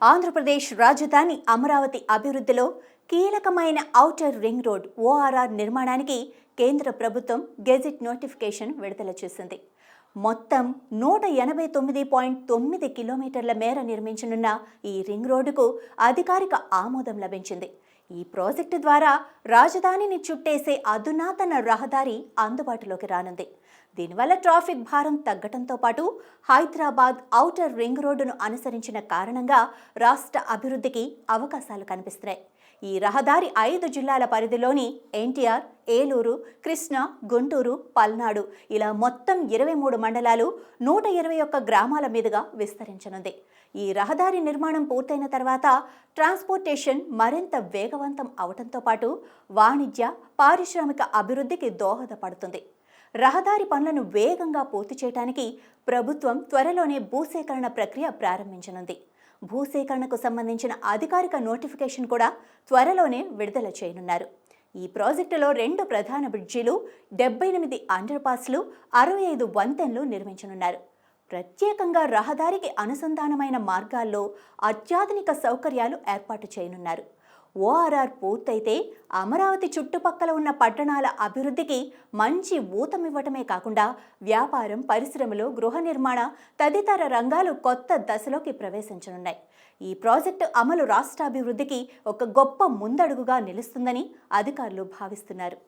ఆంధ్రప్రదేశ్ రాజధాని అమరావతి అభివృద్ధిలో కీలకమైన ఔటర్ రింగ్ రోడ్ ఓఆర్ఆర్ నిర్మాణానికి కేంద్ర ప్రభుత్వం గెజిట్ నోటిఫికేషన్ విడుదల చేసింది. మొత్తం నూట ఎనభై తొమ్మిది పాయింట్ తొమ్మిది కిలోమీటర్ల మేర నిర్మించనున్న ఈ రింగ్ రోడ్డుకు అధికారిక ఆమోదం లభించింది. ఈ ప్రాజెక్టు ద్వారా రాజధానిని చుట్టేసే అధునాతన రహదారి అందుబాటులోకి రానుంది. దీనివల్ల ట్రాఫిక్ భారం తగ్గటంతో పాటు హైదరాబాద్ ఔటర్ రింగ్ రోడ్డును అనుసరించిన కారణంగా రాష్ట్ర అభివృద్ధికి అవకాశాలు కనిపిస్తున్నాయి. ఈ రహదారి ఐదు జిల్లాల పరిధిలోని ఎన్టీఆర్ ఏలూరు కృష్ణా గుంటూరు పల్నాడు ఇలా మొత్తం ఇరవై మూడు మండలాలు నూట ఇరవై ఒక్క గ్రామాల మీదుగా విస్తరించనుంది. ఈ రహదారి నిర్మాణం పూర్తయిన తర్వాత ట్రాన్స్పోర్టేషన్ మరింత వేగవంతం అవటంతో పాటు వాణిజ్య పారిశ్రామిక అభివృద్ధికి దోహదపడుతుంది. రహదారి పనులను వేగంగా పూర్తి చేయడానికి ప్రభుత్వం త్వరలోనే భూసేకరణ ప్రక్రియ ప్రారంభించనుంది. భూసేకరణకు సంబంధించిన అధికారిక నోటిఫికేషన్ కూడా త్వరలోనే విడుదల చేయనున్నారు. ఈ ప్రాజెక్టులో రెండు ప్రధాన బ్రిడ్జీలు డెబ్బై ఎనిమిది అండర్పాస్లు అరవై ఐదు వంతెనలు నిర్మించనున్నారు. ప్రత్యేకంగా రహదారికి అనుసంధానమైన మార్గాల్లో అత్యాధునిక సౌకర్యాలు ఏర్పాటు చేయనున్నారు. ఓఆర్ఆర్ పూర్తయితే అమరావతి చుట్టుపక్కల ఉన్న పట్టణాల అభివృద్ధికి మంచి ఊతమివ్వటమే కాకుండా వ్యాపారం పరిశ్రమలు గృహ నిర్మాణ తదితర రంగాలు కొత్త దశలోకి ప్రవేశించనున్నాయి. ఈ ప్రాజెక్టు అమలు రాష్ట్రాభివృద్ధికి ఒక గొప్ప ముందడుగుగా నిలుస్తుందని అధికారులు భావిస్తున్నారు.